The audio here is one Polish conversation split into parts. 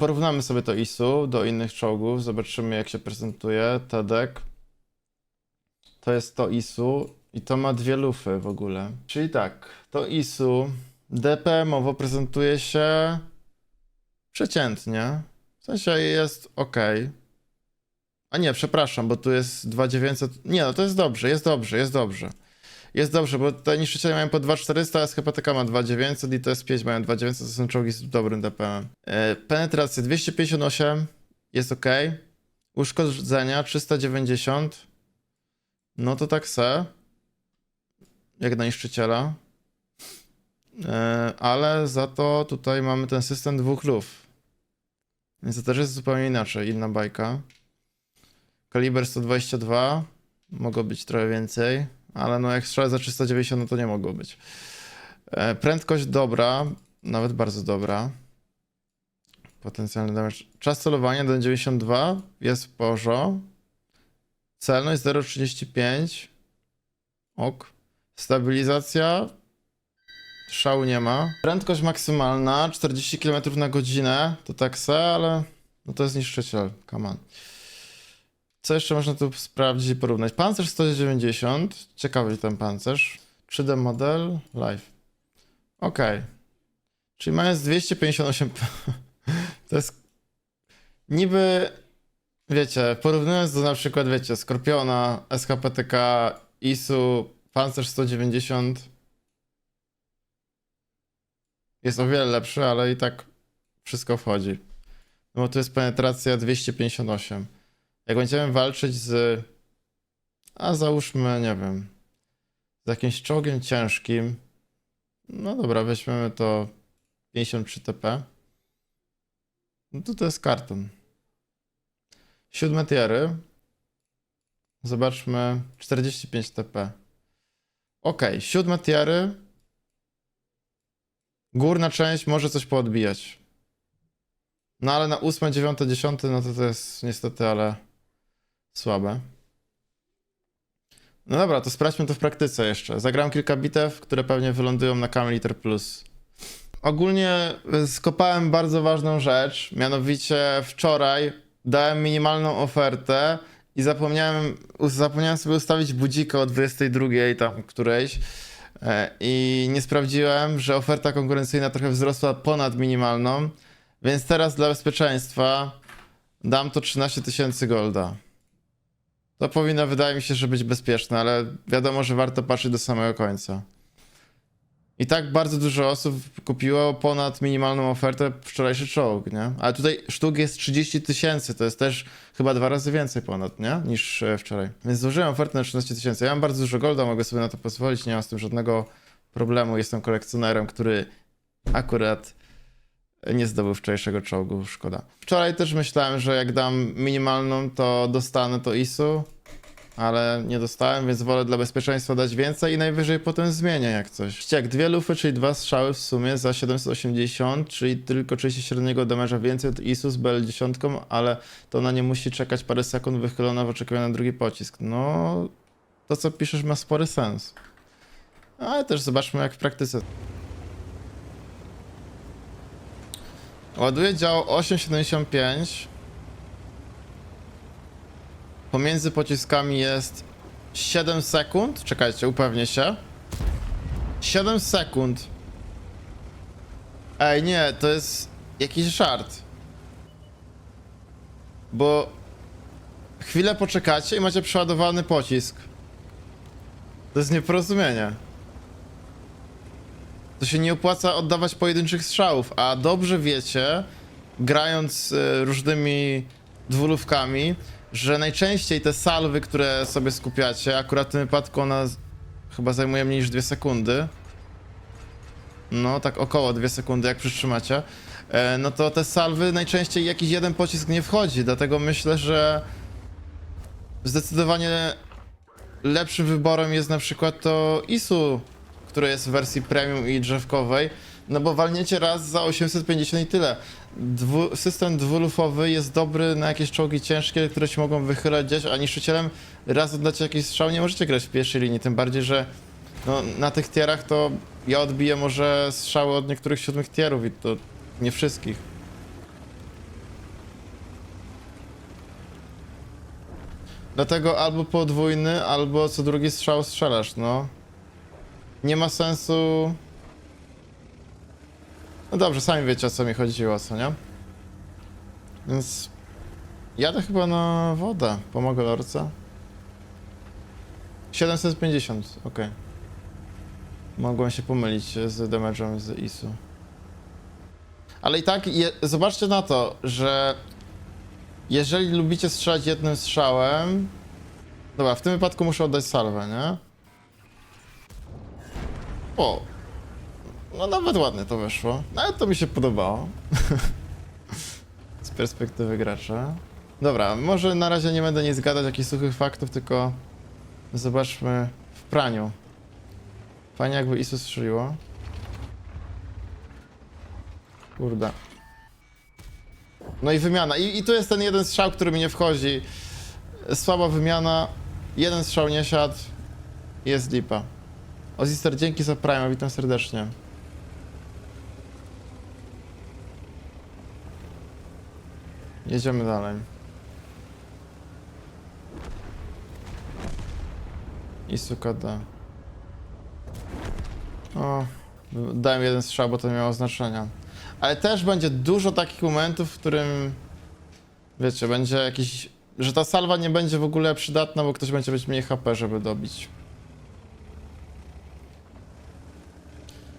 Porównamy sobie to ISU do innych czołgów, zobaczymy jak się prezentuje. Tedek. To jest to ISU i to ma dwie lufy w ogóle. Czyli tak, to ISU DPM-owo prezentuje się przeciętnie. W sensie jest ok. A nie, przepraszam, bo tu jest 2900. Nie, no to jest dobrze, jest dobrze, jest dobrze. Jest dobrze, bo te niszczyciele mają po 2400, a SKPTK ma 2900 i TS5 mają 2900, to są czołgi z dobrym DPM. E, penetracja 258 jest ok. Uszkodzenia 390. No to tak se. Jak na niszczyciela. E, ale za to tutaj mamy ten system dwóch luf. Więc to też jest zupełnie inaczej, inna bajka. Kaliber 122. Mogło być trochę więcej, ale no jak strzelę za 390, no to nie mogło być. E, prędkość dobra, nawet bardzo dobra. Potencjalny damage. Czas celowania do 92 jest porządku. Celność 0,35. Ok. Stabilizacja. Szału nie ma. Prędkość maksymalna 40 km na godzinę. To tak se, ale no to jest niszczyciel. Come on. Co jeszcze można tu sprawdzić i porównać? Pancerz 190. Ciekawy ten pancerz. 3D model. Live. Ok. Czyli mając 258. to jest. Niby. Wiecie, porównując do na przykład, wiecie, Skorpiona, SKPTK, ISU, Pancerz 190 jest o wiele lepszy, ale i tak wszystko wchodzi. No bo tu jest penetracja 258. Jak będziemy walczyć z. A załóżmy, nie wiem. Z jakimś czołgiem ciężkim. No dobra, weźmiemy to 53 TP. No to to jest karton. Siódme tiery. Zobaczmy. 45 TP. Ok, siódme tiery. Górna część może coś poodbijać. No ale na ósme, dziewiąte, dziesiąte, no to to jest niestety, ale słabe. No dobra, to sprawdźmy to w praktyce jeszcze. Zagram kilka bitew, które pewnie wylądują na Camliter Plus. Ogólnie y, skopałem bardzo ważną rzecz, mianowicie wczoraj dałem minimalną ofertę i zapomniałem, zapomniałem sobie ustawić budzika o 22 tam którejś e, i nie sprawdziłem, że oferta konkurencyjna trochę wzrosła ponad minimalną, więc teraz dla bezpieczeństwa dam to 13 tysięcy golda. To powinno, wydaje mi się, że być bezpieczne, ale wiadomo, że warto patrzeć do samego końca. I tak bardzo dużo osób kupiło ponad minimalną ofertę wczorajszy czołg, nie? Ale tutaj sztuk jest 30 tysięcy, to jest też chyba dwa razy więcej ponad, nie? Niż e, wczoraj. Więc złożyłem ofertę na 13 tysięcy. Ja mam bardzo dużo golda, mogę sobie na to pozwolić, nie mam z tym żadnego problemu. Jestem kolekcjonerem, który akurat nie zdobył wczorajszego czołgu, szkoda. Wczoraj też myślałem, że jak dam minimalną, to dostanę to ISU, ale nie dostałem, więc wolę dla bezpieczeństwa dać więcej i najwyżej potem zmienię jak coś. Ściek, dwie lufy, czyli dwa strzały w sumie za 780, czyli tylko 37 damage'a więcej od ISU z BL10, ale to ona nie musi czekać parę sekund wychylona w oczekiwaniu na drugi pocisk. No, to co piszesz ma spory sens. Ale też zobaczmy jak w praktyce. Ładuję dział 8,75. Pomiędzy pociskami jest 7 sekund. Czekajcie, upewnię się. 7 sekund. Ej, nie, to jest jakiś żart. Bo chwilę poczekacie i macie przeładowany pocisk. To jest nieporozumienie. To się nie opłaca oddawać pojedynczych strzałów, a dobrze wiecie, grając y, różnymi dwulówkami, że najczęściej te salwy, które sobie skupiacie, akurat w tym wypadku ona chyba zajmuje mniej niż 2 sekundy. No, tak około 2 sekundy, jak przytrzymacie. E, no to te salwy najczęściej jakiś jeden pocisk nie wchodzi, dlatego myślę, że zdecydowanie lepszym wyborem jest na przykład to ISU, które jest w wersji premium i drzewkowej, no bo walniecie raz za 850 i tyle. Dwu, system dwulufowy jest dobry na jakieś czołgi ciężkie, które ci mogą wychylać gdzieś, a niszczycielem raz oddacie jakiś strzał, nie możecie grać w pierwszej linii, tym bardziej, że no, na tych tierach to ja odbiję może strzały od niektórych siódmych tierów i to nie wszystkich. Dlatego albo podwójny, albo co drugi strzał strzelasz, no. Nie ma sensu... No dobrze, sami wiecie o co mi chodziło, co nie? Więc... Jadę chyba na wodę. Pomogę lorce. 750, okej. Mogłem się pomylić z damage'em z ISU. Ale i tak, je, zobaczcie na to, że jeżeli lubicie strzelać jednym strzałem... Dobra, w tym wypadku muszę oddać salwę, nie? O! No nawet ładnie to weszło. Nawet to mi się podobało. Z perspektywy gracza. Dobra, może na razie nie będę nic gadać, jakichś suchych faktów, tylko zobaczmy w praniu. Fajnie jakby ISO strzeliło. Kurde. No i wymiana. I, I tu jest ten jeden strzał, który mi nie wchodzi. Słaba wymiana. Jeden strzał nie siadł. Jest lipa. Ozister, dzięki za Prime, witam serdecznie. Jedziemy dalej. Isukada. O, dałem jeden strzał, bo to miało znaczenia. Ale też będzie dużo takich momentów, w którym wiecie, będzie jakiś, że ta salwa nie będzie w ogóle przydatna, bo ktoś będzie mieć mniej HP, żeby dobić.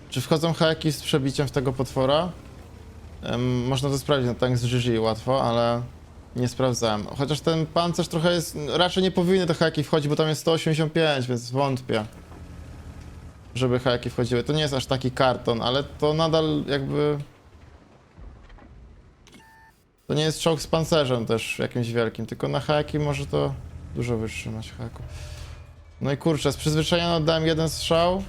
Czy wchodzą haki z przebiciem w tego potwora? Em, można to sprawdzić na tank z GG łatwo, ale nie sprawdzałem. Chociaż ten pancerz trochę jest, raczej nie powinny te haki wchodzić, bo tam jest 185, więc wątpię żeby haki wchodziły. To nie jest aż taki karton, ale to nadal jakby... To nie jest czołg z pancerzem też jakimś wielkim, tylko na haki może to dużo wytrzymać haku. No i kurczę, z przyzwyczajenia oddałem jeden strzał,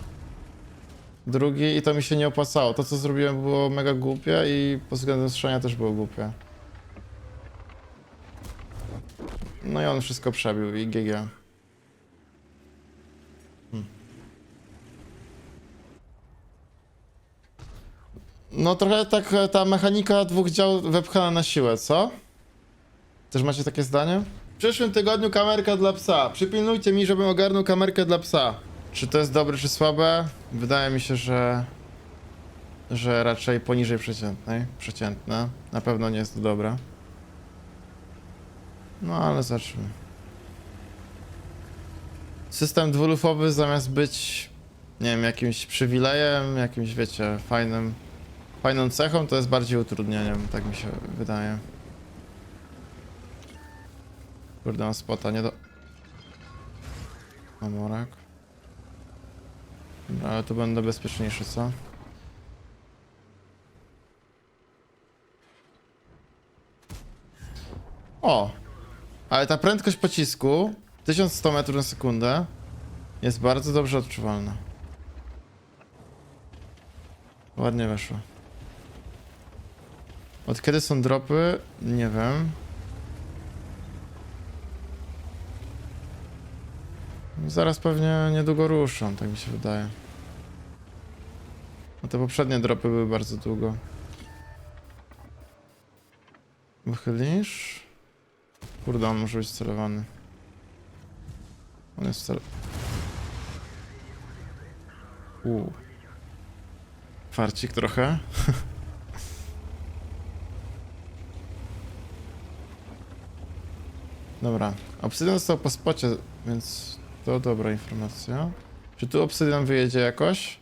drugi i to mi się nie opłacało. To co zrobiłem było mega głupie i pod względem strzelania też było głupie. No i on wszystko przebił i GG. No trochę tak e, ta mechanika dwóch dział wepchana na siłę, co? Też macie takie zdanie? W przyszłym tygodniu kamerka dla psa. Przypilnujcie mi, żebym ogarnął kamerkę dla psa. Czy to jest dobre, czy słabe? Wydaje mi się, że... że raczej poniżej przeciętnej. Przeciętne. Na pewno nie jest to dobre. No ale zacznijmy. System dwulufowy zamiast być, nie wiem, jakimś przywilejem, jakimś, wiecie, fajnym Fajną cechą to jest bardziej utrudnieniem, tak mi się wydaje. Kurde, mam spota, nie do... Amorak. Ale tu będę bezpieczniejszy, co? O! Ale ta prędkość pocisku 1100 metrów na sekundę jest bardzo dobrze odczuwalna. Ładnie weszło. Od kiedy są dropy? Nie wiem. Zaraz pewnie niedługo ruszą, tak mi się wydaje. No te poprzednie dropy były bardzo długo. Wychylisz? Kurde, on może być celowany. On jest cel... Uuu. Farcik trochę. Dobra, obsydian został po spocie, więc to dobra informacja. Czy tu obsydian wyjedzie jakoś?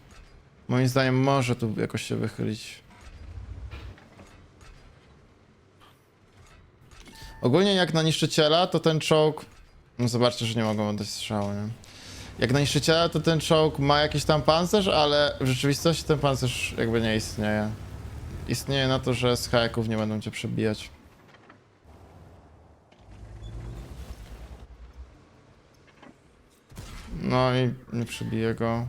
Moim zdaniem może tu jakoś się wychylić. Ogólnie jak na niszczyciela, to ten czołg... No zobaczcie, że nie mogą oddać strzału, nie? Jak na niszczyciela, to ten czołg ma jakiś tam pancerz, ale w rzeczywistości ten pancerz jakby nie istnieje. Istnieje na to, że z hajaków nie będą cię przebijać. No i nie przebiję go.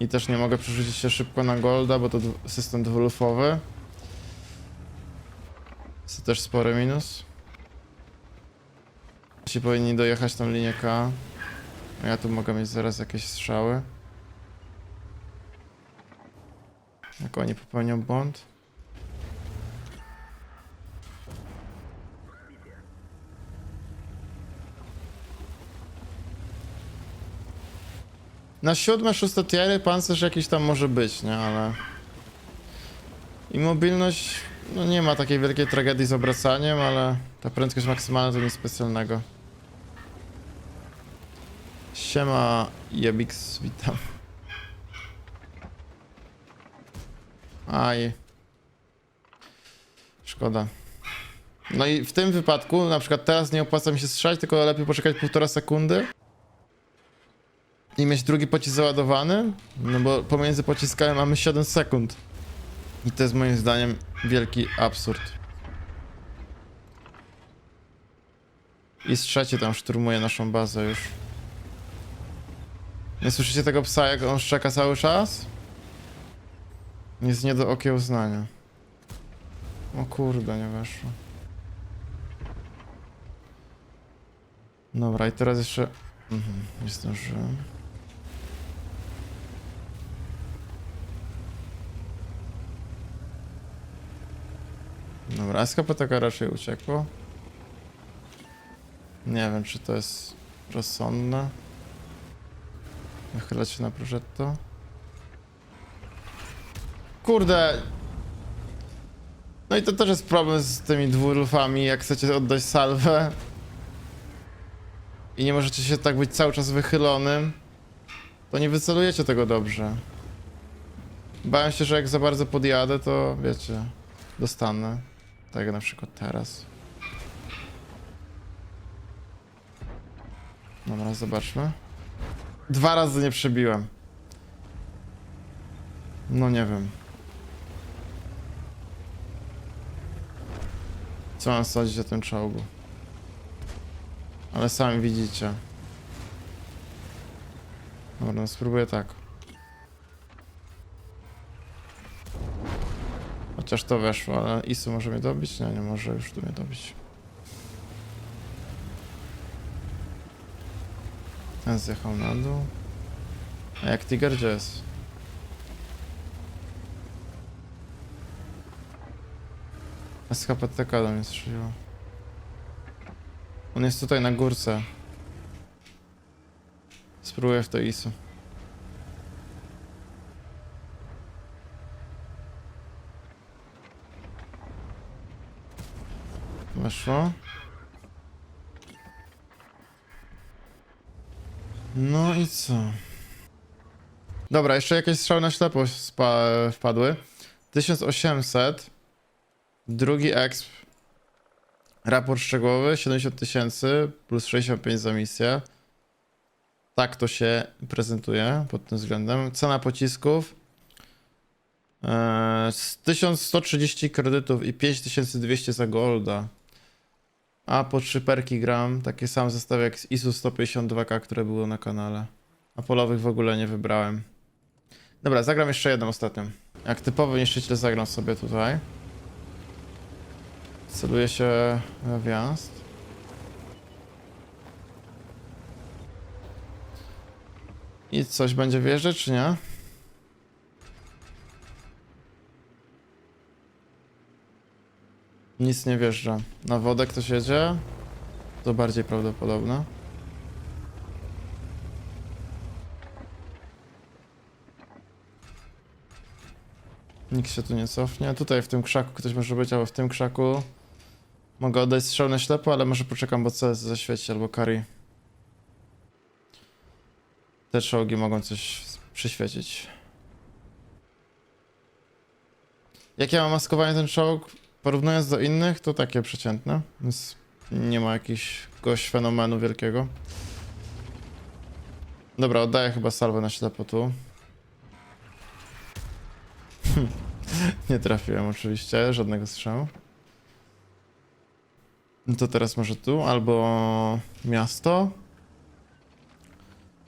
I też nie mogę przerzucić się szybko na golda, bo to system dwulufowy. To też spory minus. Ci powinni dojechać tą linię K. A ja tu mogę mieć zaraz jakieś strzały. Jak oni popełnią błąd. Na siódme, szóste tiery pancerz jakiś tam może być, nie, ale... I mobilność, no nie ma takiej wielkiej tragedii z obracaniem, ale ta prędkość maksymalna to nic specjalnego. Siema, Jebix, witam. Aj. Szkoda. No i w tym wypadku, na przykład teraz nie opłaca mi się strzelać, tylko lepiej poczekać półtora sekundy i mieć drugi pocisk załadowany, no bo pomiędzy pociskami mamy 7 sekund. I to jest moim zdaniem wielki absurd. I z trzeci tam szturmuje naszą bazę już. Nie słyszycie tego psa, jak on szczeka cały czas? Jest nie do okiełznania. O kurde, nie weszło. Dobra, i teraz jeszcze... Mhm, nie zdążyłem. Dobra, SKPTK raczej uciekło. Nie wiem, czy to jest rozsądne. Wychylać się na progetto. Kurde! No i to też jest problem z tymi dwurufami, jak chcecie oddać salwę. I nie możecie się tak być cały czas wychylonym. To nie wycelujecie tego dobrze. Bałem się, że jak za bardzo podjadę, to wiecie, dostanę. Tak na przykład teraz. Dobra, zobaczmy. Dwa razy nie przebiłem. No nie wiem. Co mam sądzić o tym czołgu? Ale sami widzicie. Dobra, no spróbuję tak. Chociaż to weszło, ale Isu może mnie dobić? Nie, nie może już tu mnie dobić. Ten zjechał na dół. A jak Tiger gdzie jest? SHPTK do mnie strzeliło. On jest tutaj na górce. Spróbuję w to Isu. Weszło. No i co? Dobra, jeszcze jakieś strzały na ślepo wpadły. 1800. Drugi exp. Raport szczegółowy 70 tysięcy plus 65 za misję. Tak to się prezentuje pod tym względem. Cena pocisków. Eee, z 1130 kredytów i 5200 za golda. A po 3 perki gram, taki sam zestaw jak z ISU 152K, które było na kanale. A polowych w ogóle nie wybrałem. Dobra, zagram jeszcze jedną ostatnią. Jak typowy niszczyciel zagram sobie tutaj. Celuję się we wjazd. I coś będzie wjeżdżać, czy nie? Nic nie wjeżdża. Na wodę ktoś jedzie? To bardziej prawdopodobne. Nikt się tu nie cofnie. Tutaj w tym krzaku ktoś może być, albo w tym krzaku. Mogę oddać strzał na ślepo, ale może poczekam, bo CS zaświeci albo Kari. Te czołgi mogą coś przyświecić. Jak ja mam maskowanie ten czołg? Porównując do innych, to takie przeciętne. Więc nie ma jakiegoś fenomenu wielkiego. Dobra, oddaję chyba salwę na ślepo tu. nie trafiłem oczywiście, żadnego strzału. No to teraz może tu, albo miasto.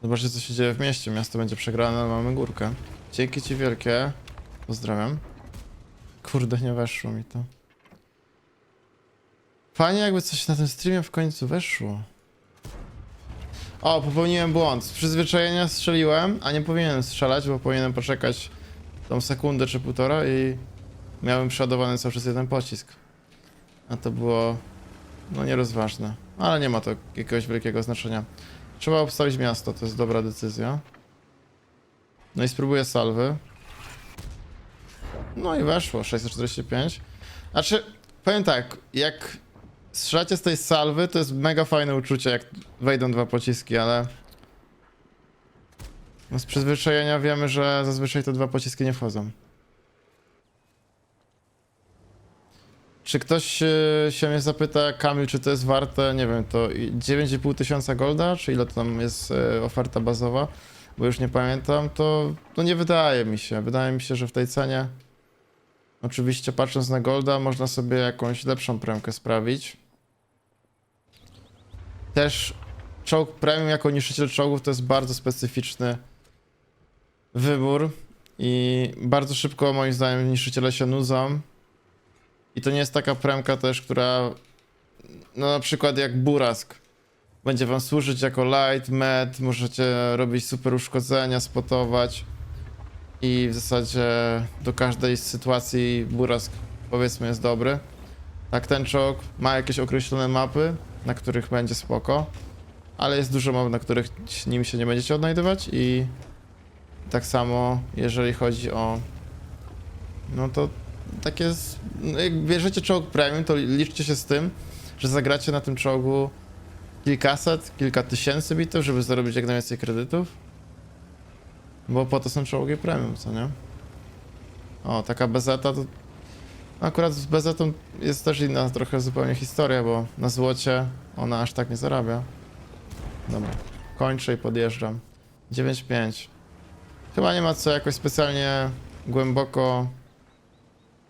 Zobaczcie co się dzieje w mieście. Miasto będzie przegrane, ale mamy górkę. Dzięki ci wielkie. Pozdrawiam. Kurde, nie weszło mi to. Fajnie jakby coś na tym streamie w końcu weszło. O, popełniłem błąd. Z przyzwyczajenia strzeliłem, a nie powinienem strzelać, bo powinienem poczekać tą sekundę czy półtora i miałem przeładowany cały czas jeden pocisk. A to było no nierozważne. Ale nie ma to jakiegoś wielkiego znaczenia. Trzeba obstawić miasto, to jest dobra decyzja. No i spróbuję salwy. No i weszło, 645. Znaczy, powiem tak, jak strzelacie z tej salwy, to jest mega fajne uczucie, jak wejdą dwa pociski, ale... No z przyzwyczajenia wiemy, że zazwyczaj te dwa pociski nie wchodzą. Czy ktoś e, się mnie zapyta, Kamil, czy to jest warte, nie wiem, to i 9,5 tysiąca golda, czy ile tam jest e, oferta bazowa, bo już nie pamiętam, to, to nie wydaje mi się. Wydaje mi się, że w tej cenie, oczywiście patrząc na golda, można sobie jakąś lepszą premkę sprawić. Też czołg premium jako niszczyciel czołgów to jest bardzo specyficzny wybór i bardzo szybko moim zdaniem niszczyciele się nudzą. I to nie jest taka premka też, która no na przykład jak Burask będzie wam służyć jako light, med, możecie robić super uszkodzenia, spotować i w zasadzie do każdej sytuacji Burask powiedzmy jest dobry. Tak ten czołg ma jakieś określone mapy, na których będzie spoko, ale jest dużo map, na których nim się nie będziecie odnajdywać i tak samo jeżeli chodzi o no to takie jest, no jak bierzecie czołg premium, to liczcie się z tym, że zagracie na tym czołgu kilkaset, kilka tysięcy bitew, żeby zarobić jak najwięcej kredytów. Bo po to są czołgi premium, co nie? O, taka bezeta to... Akurat z bezetą jest też inna trochę zupełnie historia, bo na złocie ona aż tak nie zarabia. Dobra, kończę i podjeżdżam. 9,5. Chyba nie ma co jakoś specjalnie głęboko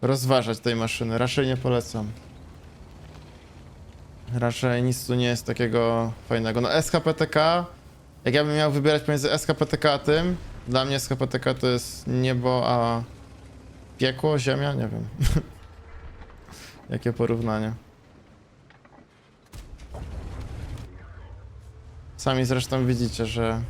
rozważać tej maszyny. Raczej nie polecam. Raczej nic tu nie jest takiego fajnego. No SHPTK, jak ja bym miał wybierać pomiędzy SHPTK a tym, dla mnie SHPTK to jest niebo, a piekło, ziemia, nie wiem. Jakie porównanie. Sami zresztą widzicie, że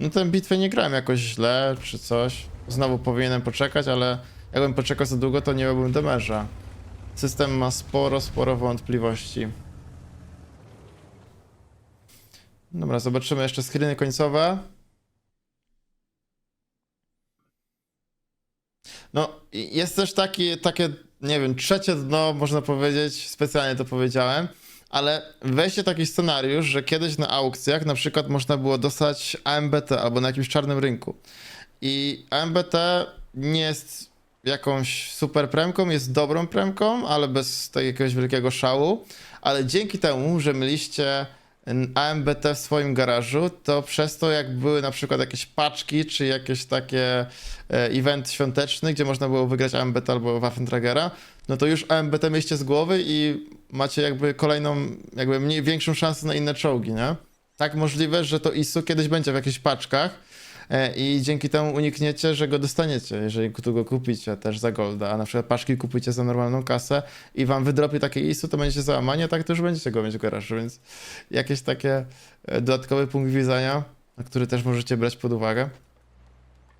no tę bitwę nie grałem jakoś źle czy coś. Znowu powinienem poczekać, ale jakbym poczekał za długo, to nie miałbym demerza. System ma sporo, sporo wątpliwości. Dobra, zobaczymy jeszcze screeny końcowe. No, jest też taki, takie, nie wiem, trzecie dno, można powiedzieć, specjalnie to powiedziałem, ale weźcie taki scenariusz, że kiedyś na aukcjach na przykład można było dostać AMBT albo na jakimś czarnym rynku. I AMBT nie jest jakąś super premką, jest dobrą premką, ale bez jakiegoś wielkiego szału. Ale dzięki temu, że mieliście AMBT w swoim garażu, to przez to jak były na przykład jakieś paczki, czy jakieś takie e, event świąteczny, gdzie można było wygrać AMBT albo Waffentragera, no to już AMBT mieliście z głowy i macie jakby kolejną, jakby mniej, większą szansę na inne czołgi, nie? Tak możliwe, że to ISU kiedyś będzie w jakichś paczkach, i dzięki temu unikniecie, że go dostaniecie, jeżeli go kupicie też za golda, a na przykład paczki kupujcie za normalną kasę i wam wydropi takie ISU, to będziecie załamani, a tak to już będziecie go mieć w garażu, więc jakieś takie e, dodatkowy punkt widzenia, który też możecie brać pod uwagę.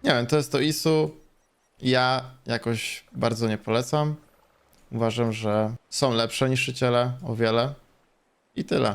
Nie wiem, to jest to ISU. Ja jakoś bardzo nie polecam. Uważam, że są lepsze niszczyciele o wiele. I tyle.